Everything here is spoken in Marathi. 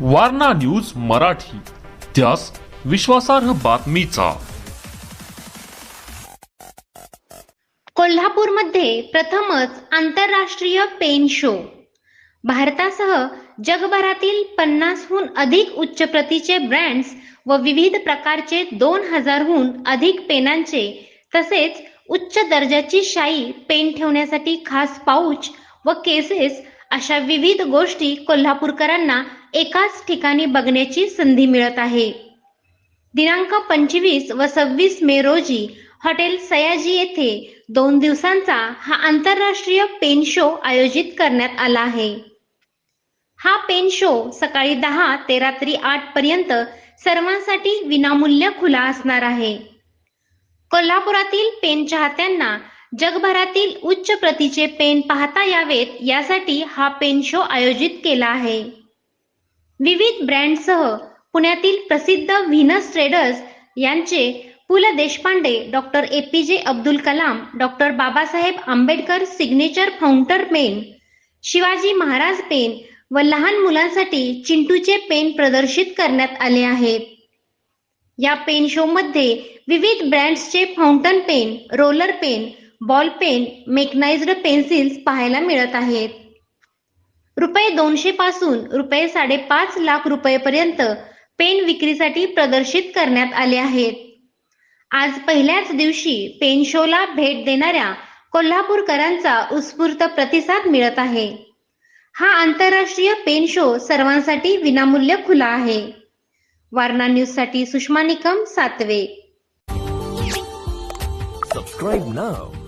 वारणा न्यूज मराठी. त्यास विश्वासार्ह बातमीचा. कोल्हापूरमध्ये प्रथमच आंतरराष्ट्रीय पेन शो. भारतासह जगभरातील पन्नासहून अधिक उच्च प्रतीचे ब्रँड्स व विविध प्रकारचे दोन हजारहून अधिक पेनांचे तसेच उच्च दर्जाची शाई पेन ठेवण्यासाठी खास पाऊच व केसेस अशा विविध गोष्टी कोल्हापूरकरांना एकाच ठिकाणी बघण्याची संधी मिळत आहे. दिनांक पंचवीस व सव्वीस मे रोजी हॉटेल सयाजी येथे दोन दिवसांचा हा आंतरराष्ट्रीय पेन शो आयोजित करण्यात आला आहे. हा पेन शो सकाळी दहा ते रात्री आठ पर्यंत सर्वांसाठी विनामूल्य खुला असणार आहे. कोल्हापुरातील पेन चाहत्यांना जगभरातील उच्च प्रतीचे पेन पाहता यावेत यासाठी हा पेन शो आयोजित केला आहे. विविध ब्रँडसह पुण्यातील प्रसिद्ध व्हिनस ट्रेडर्स यांचे पु ल Deshpande doctor A P J Abdul Kalam doctor Babasaheb Ambedkar signature fountain pen Shivaji Maharaj pen व लहान मुलांसाठी चिंटूचे पेन प्रदर्शित करण्यात आले आहेत. या पेन शो मध्ये विविध ब्रँड्सचे fountain pen roller pen ball pen mechanised pencils पाहायला मिळत आहेत. रुपये दोनशे पासून रुपये साडेपाच लाख रुपयेपर्यंत पेन विक्रीसाठी प्रदर्शित करण्यात आले आहेत. आज पहिल्याच दिवशी पेन शोला भेट देणाऱ्या कोल्हापूरकरांचा उत्स्फूर्त प्रतिसाद मिळत आहे. हा आंतरराष्ट्रीय पेन शो सर्वांसाठी विनामूल्य खुला आहे. वारणा न्यूजसाठी सुषमा निकम सातवे. Subscribe now.